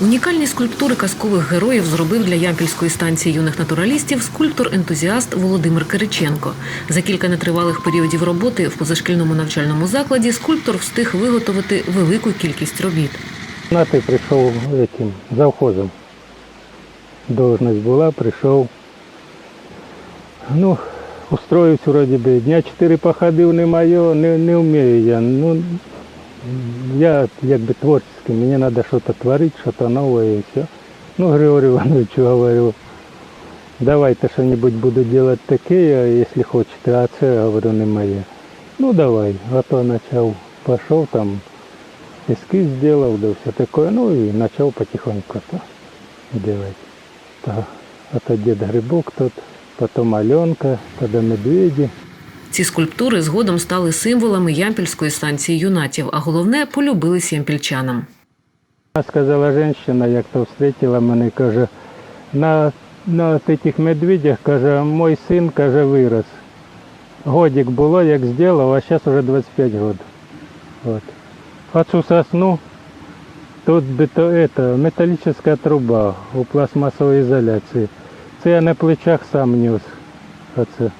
Унікальні скульптури казкових героїв зробив для Ямпільської станції юних натуралістів скульптор-ентузіаст Володимир Кириченко. За кілька нетривалих періодів роботи в позашкільному навчальному закладі скульптор встиг виготовити велику кількість робіт. На прийшов этим, завхозом. Должность була, прийшов. Ну, устроївся вроді би. Дня чотири походив не моє, не, не вмію я. Ну, я якби творческий, мені треба щось творити, щось нове і все. Ну, Григорію Івановичу говорю, давайте що-нибудь буду делать таке, якщо хочете, а це, говорю, не моє. Ну давай, а то почав, пішов там, эскиз сделал, да все такое, ну и начал потихоньку это делать. То, это дед Грибок тот, потом Аленка, тогда медведи. Ці скульптури згодом стали символами Ямпільської станції юнатів, а головне полюбились ямпільчанам. Сказала женщина, як то встретила мене, каже, на, на от медведях, каже, мой син, каже, вирос. Годик було, як зробив, а зараз уже 25 років. Вот. Оцю сосну, тут это, металлическая труба у пластмасовій ізоляції. Це я на плечах сам нес. Оце.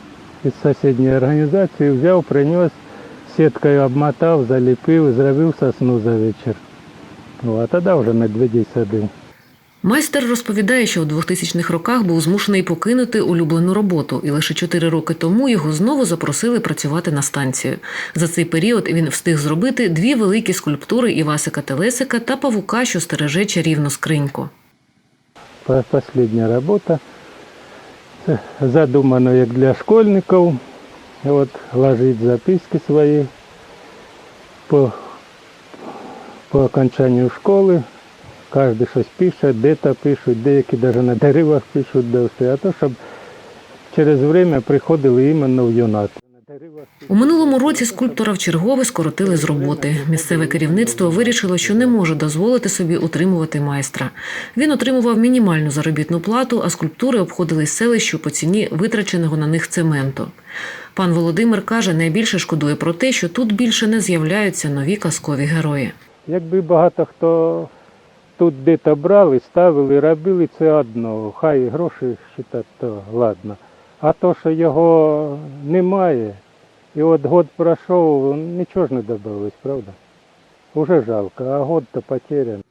Із сусідньої організації взяв, приніс, сіткою обмотав, заліпив, зробив сосну за вечір. Ну, а тоді вже медведей садив. Майстер розповідає, що у 2000-х роках був змушений покинути улюблену роботу, і лише чотири роки тому його знову запросили працювати на станцію. За цей період він встиг зробити дві великі скульптури Івасика Телесика та павука, що стереже чарівну скриньку. По- Последня робота. Задумано як для школьників. От, ложить записки свої по, по окончанню школи. Кожен щось пише, де-то пишуть, деякі навіть на деревах пишуть, де все. А то, щоб через время приходили іменно в юнат. У минулому році скульптора в чергове скоротили з роботи. Місцеве керівництво вирішило, що не може дозволити собі утримувати майстра. Він отримував мінімальну заробітну плату, а скульптури обходились селищу по ціні витраченого на них цементу. Пан Володимир каже, найбільше шкодує про те, що тут більше не з'являються нові казкові герої. Якби багато хто тут де-то брали, ставили, робили це одно. Хай гроші вважати, то ладно. А то, що його немає, і от год пройшов, нічого ж не добилось, правда? Уже жалко, а год то потерян.